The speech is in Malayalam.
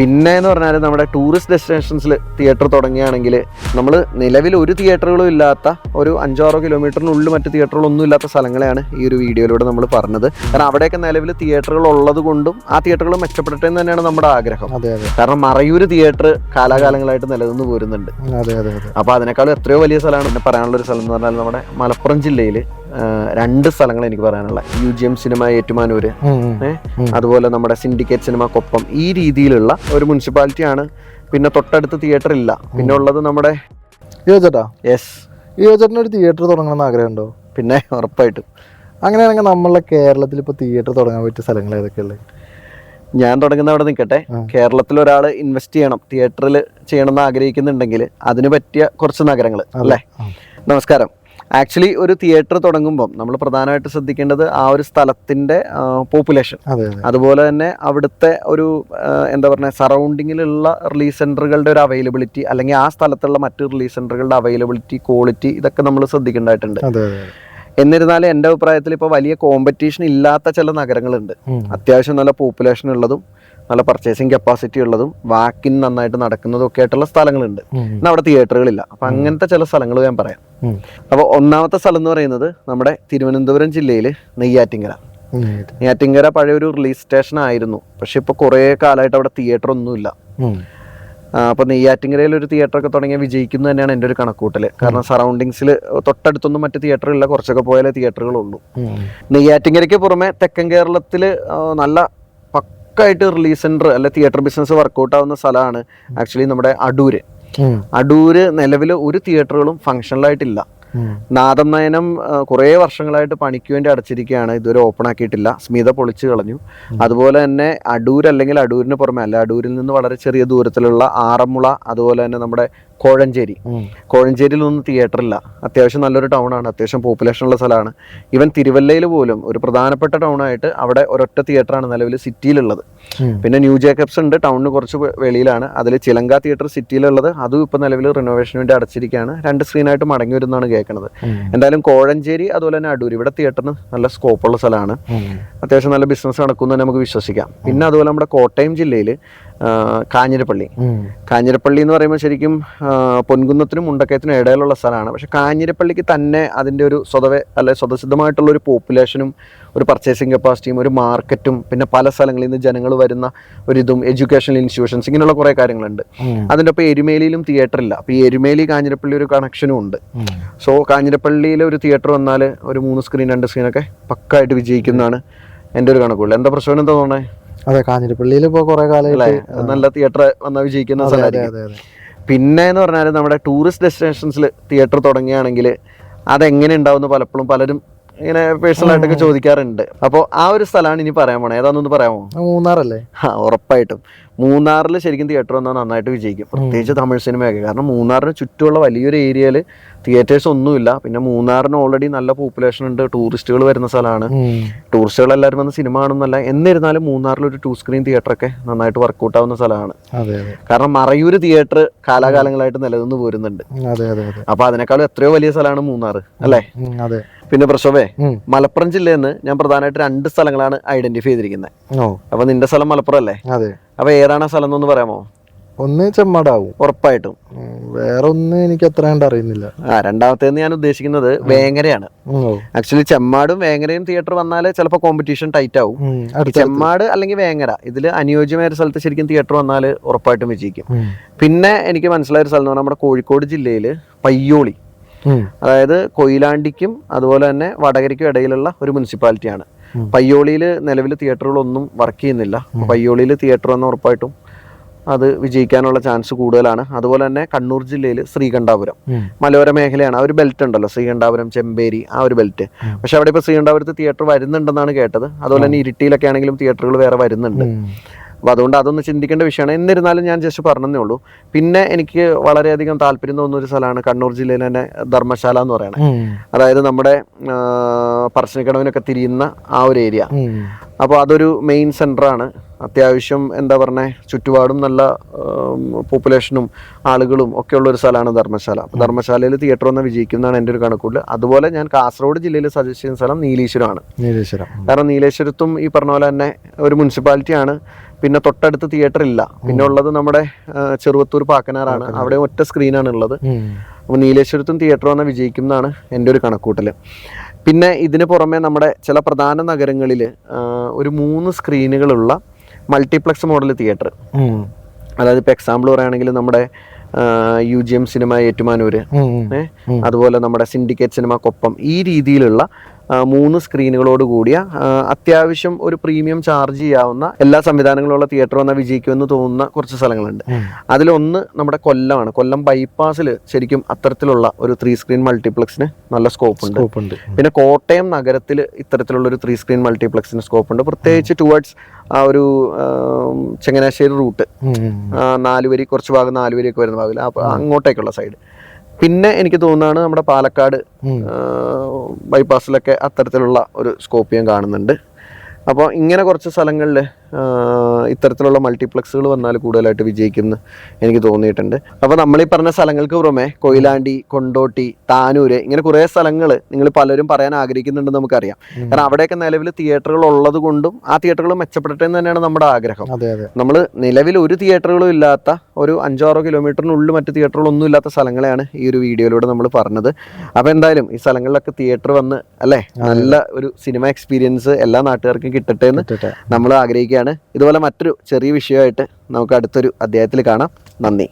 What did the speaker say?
പിന്നെ എന്ന് പറഞ്ഞാൽ നമ്മുടെ ടൂറിസ്റ്റ് ഡെസ്റ്റിനേഷൻസിൽ തിയേറ്റർ തുടങ്ങുകയാണെങ്കിൽ നമ്മൾ നിലവിൽ ഒരു തിയേറ്ററുകളും ഇല്ലാത്ത ഒരു അഞ്ചാറോ കിലോമീറ്ററിനുള്ളിൽ മറ്റ് തിയേറ്ററുകളൊന്നും ഇല്ലാത്ത സ്ഥലങ്ങളെയാണ് ഈ ഒരു വീഡിയോയിലൂടെ നമ്മൾ പറഞ്ഞത്. കാരണം അവിടെയൊക്കെ നിലവിൽ തിയേറ്ററുകൾ ഉള്ളത് കൊണ്ടും ആ തിയേറ്ററുകൾ മെച്ചപ്പെടട്ടെ എന്ന് തന്നെയാണ് നമ്മുടെ ആഗ്രഹം. അതെ അതെ. കാരണം മറയൂർ തിയേറ്റർ കാലാകാലങ്ങളായിട്ട് നിലനിന്ന് പോരുന്നുണ്ട്. അതെ അതെ അതെ. അപ്പോൾ അതിനേക്കാളും എത്രയോ വലിയ സ്ഥലമാണ്. പിന്നെ പറയാനുള്ള ഒരു സ്ഥലം എന്ന് പറഞ്ഞാൽ നമ്മുടെ മലപ്പുറം ജില്ലയിൽ രണ്ട് സ്ഥലങ്ങൾ എനിക്ക് പറയാനുള്ള U G M cinema Ettumanoor? അതുപോലെ നമ്മുടെ സിൻഡിക്കേറ്റ് സിനിമ കൊപ്പം. ഈ രീതിയിലുള്ള ഒരു മുനിസിപ്പാലിറ്റി ആണ്. പിന്നെ തൊട്ടടുത്ത് തിയേറ്റർ ഇല്ല. പിന്നെ ഉള്ളത് നമ്മുടെ യുവചേട്ടാ യെസ് യുവചേട്ടന് ഒരു തിയേറ്റർ തുടങ്ങണമെന്ന് ആഗ്രഹമുണ്ടോ? പിന്നെ ഉറപ്പായിട്ടും. അങ്ങനെയാണെങ്കിൽ നമ്മളെ കേരളത്തിൽ ഇപ്പോൾ തിയേറ്റർ തുടങ്ങാൻ പറ്റിയ സ്ഥലങ്ങൾ ഏതൊക്കെയുള്ളത് ഞാൻ തുടങ്ങുന്ന അവിടെ നിൽക്കട്ടെ. കേരളത്തിൽ ഒരാൾ ഇൻവെസ്റ്റ് ചെയ്യണം. തിയേറ്ററിൽ ചെയ്യണമെന്ന് ആഗ്രഹിക്കുന്നുണ്ടെങ്കിൽ അതിന് പറ്റിയ കുറച്ച് നഗരങ്ങൾ അല്ലേ? നമസ്കാരം. ആക്ച്വലി ഒരു തിയേറ്റർ തുടങ്ങുമ്പം നമ്മൾ പ്രധാനമായിട്ട് ശ്രദ്ധിക്കേണ്ടത് ആ ഒരു സ്ഥലത്തിന്റെ പോപ്പുലേഷൻ അതെ അതെ. അതുപോലെ തന്നെ അവിടുത്തെ ഒരു എന്താ പറയുക സറൗണ്ടിങ്ങിലുള്ള റിലീസ് സെന്ററുകളുടെ ഒരു അവൈലബിലിറ്റി അല്ലെങ്കിൽ ആ സ്ഥലത്തുള്ള മറ്റ് റിലീസ് സെന്ററുകളുടെ അവൈലബിലിറ്റി ക്വാളിറ്റി ഇതൊക്കെ നമ്മൾ ശ്രദ്ധിക്കേണ്ടതായിട്ടുണ്ട്. എന്നിരുന്നാലും എന്റെ അഭിപ്രായത്തിൽ ഇപ്പോൾ വലിയ കോമ്പറ്റീഷൻ ഇല്ലാത്ത ചില നഗരങ്ങളുണ്ട്. അത്യാവശ്യം നല്ല പോപ്പുലേഷൻ ഉള്ളതും നല്ല പർച്ചേസിങ് കപ്പാസിറ്റി ഉള്ളതും വാക്കിൻ നന്നായിട്ട് നടക്കുന്നതും ഒക്കെ ആയിട്ടുള്ള സ്ഥലങ്ങളുണ്ട്. എന്നാൽ അവിടെ തിയേറ്ററുകളില്ല അപ്പം അങ്ങനത്തെ ചില സ്ഥലങ്ങൾ ഞാൻ പറയാം. അപ്പോൾ ഒന്നാമത്തെ സ്ഥലം എന്ന് പറയുന്നത് നമ്മുടെ തിരുവനന്തപുരം ജില്ലയിൽ നെയ്യാറ്റിങ്കര. നെയ്യാറ്റിങ്കര പഴയ ഒരു റിലീസ് സ്റ്റേഷൻ ആയിരുന്നു. പക്ഷെ ഇപ്പോൾ കുറേ കാലമായിട്ട് അവിടെ തിയേറ്റർ ഒന്നുമില്ല. അപ്പോൾ നെയ്യാറ്റിങ്കരയിൽ ഒരു തിയേറ്റർ ഒക്കെ തുടങ്ങിയ വിജയിക്കുന്നു തന്നെയാണ് എന്റെ ഒരു കണക്കൂട്ടൽ കാരണം സറൗണ്ടിങ്സിൽ തൊട്ടടുത്തൊന്നും മറ്റ് തിയേറ്ററില്ല കുറച്ചൊക്കെ പോയാലേ തിയേറ്ററുകളുള്ളൂ. നെയ്യാറ്റിങ്കരയ്ക്ക് പുറമെ തെക്കൻ കേരളത്തിൽ നല്ല പക്കായിട്ട് റിലീസ് സെന്റർ അല്ലെ തിയേറ്റർ ബിസിനസ് വർക്കൗട്ട് ആവുന്ന സ്ഥലമാണ് ആക്ച്വലി നമ്മുടെ അടൂര്. അടൂര് നിലവിൽ ഒരു തിയേറ്ററുകളും ഫങ്ഷണലായിട്ടില്ല. നാദം നയനം കുറേ വർഷങ്ങളായിട്ട് പണിക്ക് വേണ്ടി അടച്ചിരിക്കുകയാണ്. ഇതുവരെ ഓപ്പൺ ആക്കിയിട്ടില്ല. സ്മിത പൊളിച്ചു കളഞ്ഞു. അതുപോലെ തന്നെ അടൂർ അല്ലെങ്കിൽ അടൂരിന് പുറമെ അല്ല അടൂരിൽ നിന്ന് വളരെ ചെറിയ ദൂരത്തിലുള്ള ആറന്മുള അതുപോലെ തന്നെ നമ്മുടെ കോഴഞ്ചേരി. ഉം. കോഴഞ്ചേരിയിൽ ഒന്നും തിയേറ്റർ ഇല്ല. അത്യാവശ്യം നല്ലൊരു ടൗൺ ആണ്. അത്യാവശ്യം പോപ്പുലേഷൻ ഉള്ള സ്ഥലമാണ്. ഈവൻ തിരുവല്ലയിൽ പോലും ഒരു പ്രധാനപ്പെട്ട ടൗൺ ആയിട്ട് അവിടെ ഒരൊറ്റ തിയേറ്ററാണ് നിലവിൽ സിറ്റിയിലുള്ളത് പിന്നെ ന്യൂ ജേക്കബ്സ് ഉണ്ട്. ടൗണിന് കുറച്ച് വെളിയിലാണ്. അതിൽ ചിലങ്ക തിയേറ്റർ സിറ്റിയിലുള്ളത് അതും ഇപ്പം നിലവിൽ റിനോവേഷന് വേണ്ടി അടച്ചിരിക്കുകയാണ്. രണ്ട് സ്ക്രീനായിട്ട് മടങ്ങി വരുന്നതാണ് കേൾക്കുന്നത്. എന്തായാലും കോഴഞ്ചേരി അതുപോലെ തന്നെ അടൂർ ഇവിടെ തിയേറ്ററിന് നല്ല സ്കോപ്പുള്ള സ്ഥലമാണ്. അത്യാവശ്യം നല്ല ബിസിനസ് നടക്കുന്നു തന്നെ നമുക്ക് വിശ്വസിക്കാം. പിന്നെ അതുപോലെ നമ്മുടെ കോട്ടയം ജില്ലയിൽ കാഞ്ഞിരപ്പള്ളി. കാഞ്ഞിരപ്പള്ളി എന്ന് പറയുമ്പോൾ ശരിക്കും പൊൻകുന്നത്തിനും മുണ്ടക്കയത്തിനും ഇടയിലുള്ള സ്ഥലമാണ്. പക്ഷെ കാഞ്ഞിരപ്പള്ളിക്ക് തന്നെ അതിന്റെ ഒരു സ്വതവേ അല്ലെ സ്വതസിദ്ധമായിട്ടുള്ള ഒരു പോപ്പുലേഷനും ഒരു പർച്ചേസിങ് കപ്പാസിറ്റിയും ഒരു മാർക്കറ്റും പിന്നെ പല സ്ഥലങ്ങളിൽ നിന്ന് ജനങ്ങൾ വരുന്ന ഒരു ഇതും എഡ്യൂക്കേഷണൽ ഇൻസ്റ്റിറ്റ്യൂഷൻസ് ഇങ്ങനെയുള്ള കുറേ കാര്യങ്ങളുണ്ട്. അതിന്റെ ഒപ്പം എരുമേലിയിലും തിയേറ്റർ ഇല്ല. അപ്പോൾ ഈ എരുമേലി കാഞ്ഞിരപ്പള്ളി ഒരു കണക്ഷനും ഉണ്ട്. സോ കാഞ്ഞിരപ്പള്ളിയിൽ ഒരു തിയേറ്റർ വന്നാൽ ഒരു മൂന്ന് സ്ക്രീൻ രണ്ട് സ്ക്രീനൊക്കെ പക്കായിട്ട് വിജയിക്കുന്നതാണ് എന്റെ ഒരു കണക്കുള്ളൂ എന്താ പ്രശ്നം? എന്താ തോന്നണേ അതെ കാഞ്ഞിരപ്പള്ളിയിൽ ഇപ്പോൾ കുറെ കാലമായിട്ട് നല്ല തിയേറ്റർ വന്നാൽ വിജയിക്കുന്ന സ്ഥലമായിരിക്കും. പിന്നെ എന്ന് പറഞ്ഞാൽ നമ്മുടെ ടൂറിസ്റ്റ് ഡെസ്റ്റിനേഷൻസിൽ തിയേറ്റർ തുടങ്ങുകയാണെങ്കിൽ അതെങ്ങനെ ഉണ്ടാവുമെന്ന് പലപ്പോഴും പലരും ഇങ്ങനെ പേഴ്സണൽ ആയിട്ടൊക്കെ ചോദിക്കാറുണ്ട്. അപ്പോൾ ആ ഒരു സ്ഥലമാണ് ഇനി പറയാൻ പോണേ. ഏതാണെന്നൊന്ന് പറയാമോ? മൂന്നാറല്ലേ? ആ ഉറപ്പായിട്ടും. മൂന്നാറിൽ ശരിക്കും തിയേറ്റർ വന്നാൽ നന്നായിട്ട് വിജയിക്കും. പ്രത്യേകിച്ച് തമിഴ് സിനിമയൊക്കെ. കാരണം മൂന്നാറിന് ചുറ്റുമുള്ള വലിയൊരു ഏരിയയിൽ തിയേറ്റേഴ്സ് ഒന്നുമില്ല. പിന്നെ മൂന്നാറിന് ഓൾറെഡി നല്ല പോപ്പുലേഷൻ ഉണ്ട്. ടൂറിസ്റ്റുകൾ വരുന്ന സ്ഥലമാണ്. ടൂറിസ്റ്റുകൾ എല്ലാവരും വന്ന് സിനിമ കാണുന്നല്ല എന്നിരുന്നാലും മൂന്നാറിൽ ഒരു ടു സ്ക്രീൻ തിയേറ്റർ ഒക്കെ നന്നായിട്ട് വർക്കൗട്ട് ആവുന്ന സ്ഥലമാണ്. കാരണം മറയൂർ തിയേറ്റർ കാലാകാലങ്ങളായിട്ട് നിലനിന്ന് പോരുന്നുണ്ട്. അപ്പൊ അതിനേക്കാളും എത്രയോ വലിയ സ്ഥലമാണ് മൂന്നാർ അല്ലേ? പിന്നെ പ്രശോഭേ മലപ്പുറം ജില്ലയിൽ നിന്ന് ഞാൻ പ്രധാനമായിട്ട് രണ്ട് സ്ഥലങ്ങളാണ് ഐഡന്റിഫൈ ചെയ്തിരിക്കുന്നത്. അപ്പൊ നിന്റെ സ്ഥലം മലപ്പുറം അല്ലേ അതെ. അപ്പൊ ഏതാണ് സ്ഥലം എന്നൊന്ന് പറയാമോ? ഒന്ന് ചെമ്മടാവും. ഉറപ്പായിട്ടും. വേറെ ഒന്നും എനിക്ക് അത്ര കണ്ട് അറിയുന്നില്ല. ആ രണ്ടാമത്തേന്ന് ഞാൻ ഉദ്ദേശിക്കുന്നത് വേങ്ങരയാണ്. ആക്ച്വലി ചെമ്മാടും വേങ്ങരയും തിയേറ്റർ വന്നാൽ ചിലപ്പോൾ കോമ്പറ്റീഷൻ ടൈറ്റ് ആവും. ചെമ്മാട് അല്ലെങ്കിൽ വേങ്ങര ഇതിൽ അനുയോജ്യമായ ഒരു സ്ഥലത്ത് ശരിക്കും തിയേറ്റർ വന്നാൽ ഉറപ്പായിട്ടും വിജയിക്കും. പിന്നെ എനിക്ക് മനസ്സിലായ ഒരു സ്ഥലം എന്ന് പറഞ്ഞാൽ നമ്മുടെ കോഴിക്കോട് ജില്ലയിൽ പയ്യോളി. അതായത് കൊയിലാണ്ടിക്കും അതുപോലെ തന്നെ വടകരയ്ക്കും ഇടയിലുള്ള ഒരു മുനിസിപ്പാലിറ്റിയാണ്. പയ്യോളിയിൽ നിലവിൽ തിയേറ്ററുകളൊന്നും വർക്ക് ചെയ്യുന്നില്ല. പയ്യോളിയിൽ തിയേറ്റർ എന്ന് ഉറപ്പായിട്ടും അത് വിജയിക്കാനുള്ള ചാൻസ് കൂടുതലാണ്. അതുപോലെ തന്നെ കണ്ണൂർ ജില്ലയിൽ ശ്രീകണ്ഠാപുരം. മലയോര മേഖലയാണ്. ആ ഒരു ബെൽറ്റ് ഉണ്ടല്ലോ ശ്രീകണ്ഠാപുരം ചെമ്പേരി ആ ഒരു ബെൽറ്റ് പക്ഷെ അവിടെ ഇപ്പോൾ ശ്രീകണ്ഠാപുരത്ത് തിയേറ്റർ വരുന്നുണ്ടെന്നാണ് കേട്ടത്. അതുപോലെ തന്നെ ഇരിട്ടിയിലൊക്കെ ആണെങ്കിലും തിയേറ്ററുകൾ വേറെ വരുന്നുണ്ട്. അപ്പോൾ അതുകൊണ്ട് അതൊന്ന് ചിന്തിക്കേണ്ട വിഷയമാണ്. എന്നിരുന്നാലും ഞാൻ ജസ്റ്റ് പറഞ്ഞതേ ഉള്ളൂ. പിന്നെ എനിക്ക് വളരെയധികം താല്പര്യം തോന്നുന്ന ഒരു സ്ഥലമാണ് കണ്ണൂർ ജില്ലയിലെ തന്നെ ധർമ്മശാല എന്ന് പറയുന്നത് അതായത് നമ്മുടെ പറശ്ശിനിക്കടവിനൊക്കെ തിരിയുന്ന ആ ഒരു ഏരിയ. അപ്പോൾ അതൊരു മെയിൻ സെന്ററാണ് അത്യാവശ്യം എന്താ പറയുക ചുറ്റുപാടും നല്ല പോപ്പുലേഷനും ആളുകളും ഒക്കെ ഉള്ള ഒരു സ്ഥലമാണ് ധർമ്മശാല. അപ്പോൾ ധർമ്മശാലയിൽ തിയേറ്റർ വന്ന് വിജയിക്കുന്നതാണ് എന്റെ ഒരു കണക്കുകൂടൽ അതുപോലെ ഞാൻ കാസർഗോഡ് ജില്ലയിൽ സജസ്റ്റ് ചെയ്യുന്ന സ്ഥലം നീലേശ്വരമാണ്. നീലേശ്വരം. കാരണം നീലേശ്വരത്തും ഈ പറഞ്ഞ പോലെ തന്നെ ഒരു മുനിസിപ്പാലിറ്റിയാണ് പിന്നെ തൊട്ടടുത്ത് തിയേറ്റർ ഇല്ല പിന്നെ ഉള്ളത് നമ്മുടെ ചെറുവത്തൂർ പാക്കനാറാണ് അവിടെ ഒറ്റ സ്ക്രീനാണ് ഉള്ളത്. അപ്പോൾ നീലേശ്വരത്തും തിയേറ്റർ വന്നാൽ വിജയിക്കും എന്നാണ് എന്റെ ഒരു കണക്കൂട്ടൽ പിന്നെ ഇതിന് പുറമെ നമ്മുടെ ചില പ്രധാന നഗരങ്ങളിൽ ഒരു മൂന്ന് സ്ക്രീനുകളുള്ള മൾട്ടിപ്ലക്സ് മോഡൽ തിയേറ്റർ അതായത് ഇപ്പോൾ എക്സാമ്പിൾ പറയുകയാണെങ്കിൽ നമ്മുടെ U G M cinema Ettumanoor ഉം. ഉം. ഏ? അതുപോലെ നമ്മുടെ സിൻഡിക്കേറ്റ് സിനിമ കൊപ്പം ഈ രീതിയിലുള്ള മൂന്ന് സ്ക്രീനുകളോട് കൂടിയ അത്യാവശ്യം ഒരു പ്രീമിയം ചാർജ് ചെയ്യാവുന്ന എല്ലാ സംവിധാനങ്ങളുള്ള തിയേറ്റർ വന്നാൽ വിജയിക്കുമെന്ന് തോന്നുന്ന കുറച്ച് സ്ഥലങ്ങളുണ്ട്. അതിലൊന്ന് നമ്മുടെ കൊല്ലമാണ്. കൊല്ലം ബൈപ്പാസിൽ ശരിക്കും അത്തരത്തിലുള്ള ഒരു ത്രീ സ്ക്രീൻ മൾട്ടിപ്ലക്സിന് നല്ല സ്കോപ്പ് ഉണ്ട്. പിന്നെ കോട്ടയം നഗരത്തിൽ ഇത്തരത്തിലുള്ള ഒരു ത്രീ സ്ക്രീൻ മൾട്ടിപ്ലക്സിന് സ്കോപ്പ് ഉണ്ട്. പ്രത്യേകിച്ച് ടുവേർഡ്സ് ആ ഒരു ചങ്ങനാശ്ശേരി റൂട്ട് നാലുവരി കുറച്ച് ഭാഗം നാലുവരിയൊക്കെ വരുന്ന ഭാഗത്തിൽ അങ്ങോട്ടേക്കുള്ള സൈഡ് പിന്നെ എനിക്ക് തോന്നുന്നതാണ് നമ്മുടെ പാലക്കാട്. ബൈപ്പാസിലൊക്കെ അത്തരത്തിലുള്ള ഒരു സ്കോപ്പ് ഞാൻ കാണുന്നുണ്ട് അപ്പോൾ ഇങ്ങനെ കുറച്ച് സ്ഥലങ്ങളിൽ ഇത്തരത്തിലുള്ള മൾട്ടിപ്ലക്സുകൾ വന്നാൽ കൂടുതലായിട്ട് വിജയിക്കുന്നു എനിക്ക് തോന്നിയിട്ടുണ്ട്. അപ്പോൾ നമ്മൾ ഈ പറഞ്ഞ സ്ഥലങ്ങൾക്ക് പുറമെ കൊയിലാണ്ടി കൊണ്ടോട്ടി താനൂര് ഇങ്ങനെ കുറേ സ്ഥലങ്ങൾ നിങ്ങൾ പലരും പറയാൻ ആഗ്രഹിക്കുന്നുണ്ടെന്ന് നമുക്കറിയാം. കാരണം അവിടെയൊക്കെ നിലവിൽ തിയേറ്ററുകൾ ഉള്ളത് കൊണ്ടും ആ തിയേറ്ററുകൾ മെച്ചപ്പെടട്ടെ എന്ന് തന്നെയാണ് നമ്മുടെ ആഗ്രഹം. നമ്മൾ നിലവിൽ ഒരു തിയേറ്ററുകളും ഇല്ലാത്ത ഒരു അഞ്ചോ ആറോ കിലോമീറ്ററിനുള്ളിൽ മറ്റ് തിയേറ്ററുകളൊന്നും ഇല്ലാത്ത സ്ഥലങ്ങളെയാണ് ഈ ഒരു വീഡിയോയിലൂടെ നമ്മൾ പറഞ്ഞത്. അപ്പോൾ എന്തായാലും ഈ സ്ഥലങ്ങളിലൊക്കെ തിയേറ്റർ വന്ന് അല്ലേ? നല്ല ഒരു സിനിമ എക്സ്പീരിയൻസ് എല്ലാ നാട്ടുകാർക്കും കിട്ടട്ടെ എന്ന് നമ്മൾ നമ്മൾ ആഗ്രഹിക്കുകയാണ് ഇതുപോലെ മറ്റൊരു ചെറിയ വിഷയമായിട്ട് നമുക്ക് അടുത്തൊരു അധ്യായത്തിൽ കാണാം. നന്ദി.